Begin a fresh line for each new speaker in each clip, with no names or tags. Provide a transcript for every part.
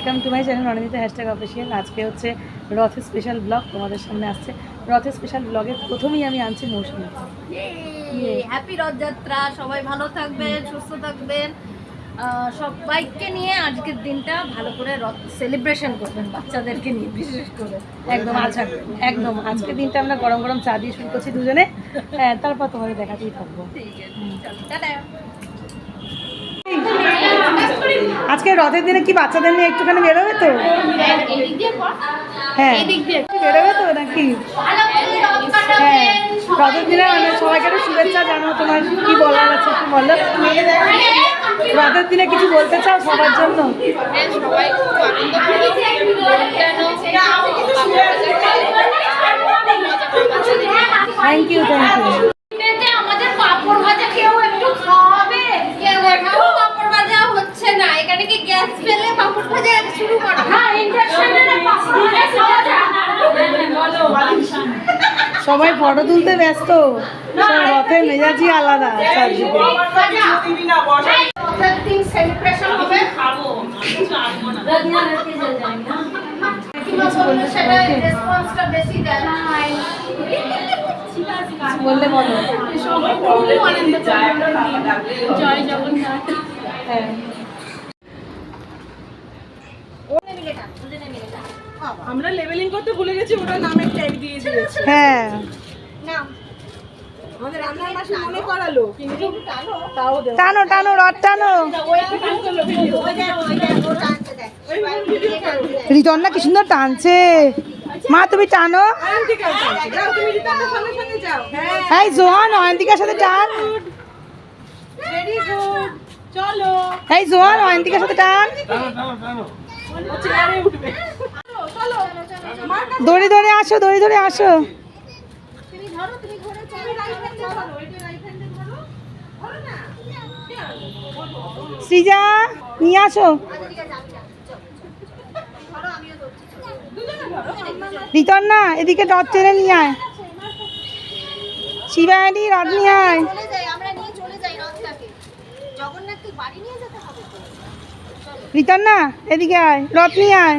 Welcome to my channel Ranjita hashtag official আজকে হচ্ছে রথের স্পেশাল ব্লগ তোমাদের সামনে আসছে। রথের স্পেশাল ব্লগের প্রথমেই আমি আনছি মৌসুমি।
হ্যাপি রথযাত্রা সবাই ভালো থাকবেন সুস্থ থাকবেন। সবাইকে নিয়ে আজকের দিনটা ভালো করে রথ সেলিব্রেশন করবেন বাচ্চাদেরকে নিয়ে বিশেষ করে।
একদম আচ্ছা একদম আজকের দিনটা আমরা গরম গরম চা দিয়ে শুরু করছি দুজনে। হ্যাঁ তারপর তোমাদের দেখাতেই থাকব।
ঠিক আছে।
আজকে রথের দিনে কি বাচ্চাদের নিয়ে একটুখানি বেরোবে তো? হ্যাঁ। বেরোবে তো নাকি? হ্যাঁ। রথের দিনে মানে সবাইকে শুভেচ্ছা জানো তোমার, কি বলার আছে একটু বলো। রথের দিনে কিছু বলতে চাও সবার জন্য? থ্যাংক ইউ থ্যাংক ইউ
এতে আমাদের পাঁপড় ভাজা কেউ একটু খাওয়াবে কেউ একটু পাঁপড় ভাজা হচ্ছে না এখানে কি গ্যাস ফেলে পাঁপড় ভাজা শুরু করো হ্যাঁ ইন্ডাকশনে পাঁপড় ভাজা খাওয়া যায়
সবাই ফটো তুলতে ব্যস্ত। রথের মেজাজই আলাদা চারদিকে।
সেলিব্রেশন হবে? খাব সেটা রেসপন্সটা বেশি দেয়।
বললে বলো।
জয় জগন্নাথ
হ্যাঁ।
আমরা লেভেলিং করতে ভুলে গেছি ওটা নামের ট্যাগ দিয়ে দিয়েছি।
হ্যাঁ।
আমাদের রান্নার মাসে মনে করালো কিন্তু তাও
টানো টানো রথ টানো। কি সুন্দর টানছে। মা তুমি টানো।
অয়ন্তিকা যাও তুমি রিতার সঙ্গে সঙ্গে যাও। হ্যাঁ
এই জোহান অয়ন্তিকার সাথে টান। এই জোহান অয়ন্তিকার সাথে টান।
উঠবে।
দড়ি ধরে আসো দড়ি ধরে আসো। সৃজা নিয়ে আসো। রিতন না এদিকে রথ টেনে নিয়ে আয়। শিবায়নি রথ নিয়ে আয়।
চলে যাই আমরা নিয়ে চলে যাই রথটাকে। জগন্নাথকে বাড়ি নিয়ে যেতে হবে তো?
রিতন না এদিকে আয় রথ নিয়ে আয়।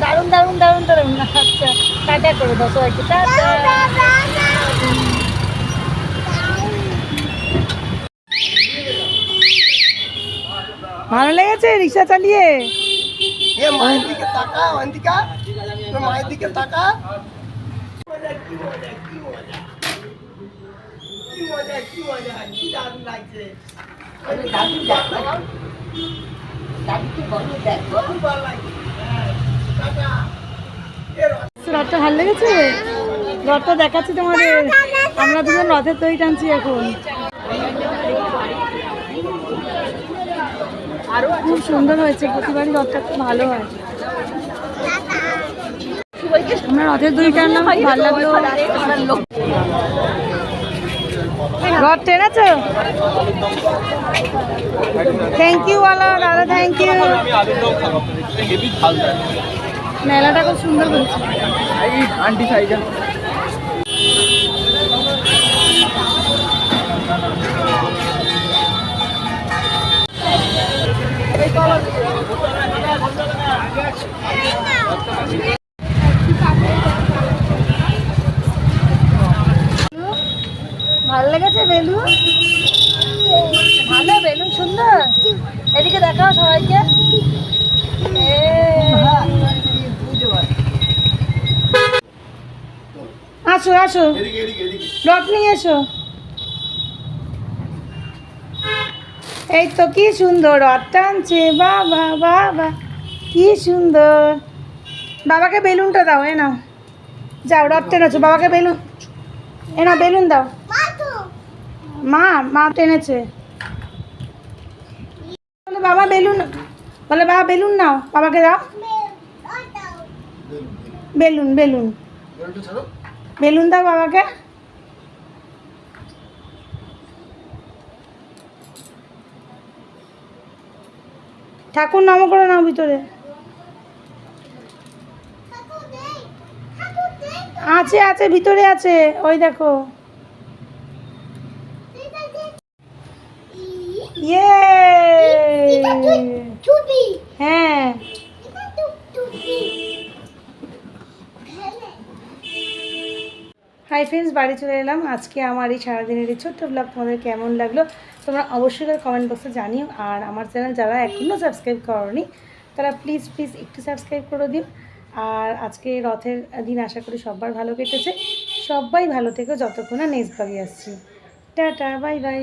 দারুণ দারুণ দারুণ দারুণ। আচ্ছা টাটা করে দাও সবাইকে। টাটা। ভালো লেগেছে রিক্সা চালিয়ে?
মায়ের দিকে তাকা অন্তিকা। মায়ের দিকে তাকা। কি মজা কি মজা কি দারুণ লাগছে আরে দাদু। দেখো বলো ভালো লাগছে হ্যাঁ, টাটা এ র-
রথটা ভালো লেগেছে? রথটা দেখাচ্ছি তোমাদের। আমরা দুজন রথের তৈরি টানছি এখন। আরও খুব সুন্দর হয়েছে, প্রতিবারই রথটা খুব ভালো হয়। রথের লাগল। রথ থ্যাংক ইউ দাদা থ্যাংক ইউ মেলাটা খুব সুন্দর করেছে। ভালো লেগেছে বেলুন ভালো বেলুন সুন্দর। এদিকে দেখাও সবাইকে। আসো আসো। রথ নিয়ে এসো। এই তো কি সুন্দর রথ টানছে বাবা বাবা কি সুন্দর। বাবাকে বেলুনটা দাও এ নাও। যাও রথ টেনেছো বাবাকে বেলুন এ না বেলুন দাও। মা মা টেনেছে। বলে বাবা বেলুন বলে বাবা বেলুন নাও। বাবাকে দাও। Balloon balloon. বেলুন দাও বাবাকে ঠাকুর নাম করে নাও ভিতরে আছে আছে ভিতরে আছে ওই দেখো ইয়ে হ্যাঁ হাই ফ্রেন্ডস বাড়ি চলে এলাম। আজকে আমার এই সারাদিনের এই ছোট্ট ব্লগ তোমাদের কেমন লাগল তোমরা অবশ্যই কমেন্ট বক্সে জানিও। আর আমার চ্যানেল যারা এখনও সাবস্ক্রাইব করনি, তারা প্লিজ প্লিজ একটু সাবস্ক্রাইব করে দিও। আর আজকে রথের দিন আশা করি সবার ভালো কেটেছে। সবাই ভালো থেকো যতক্ষণ না নেক্সট ব্লগে আসছি। Tata bye bye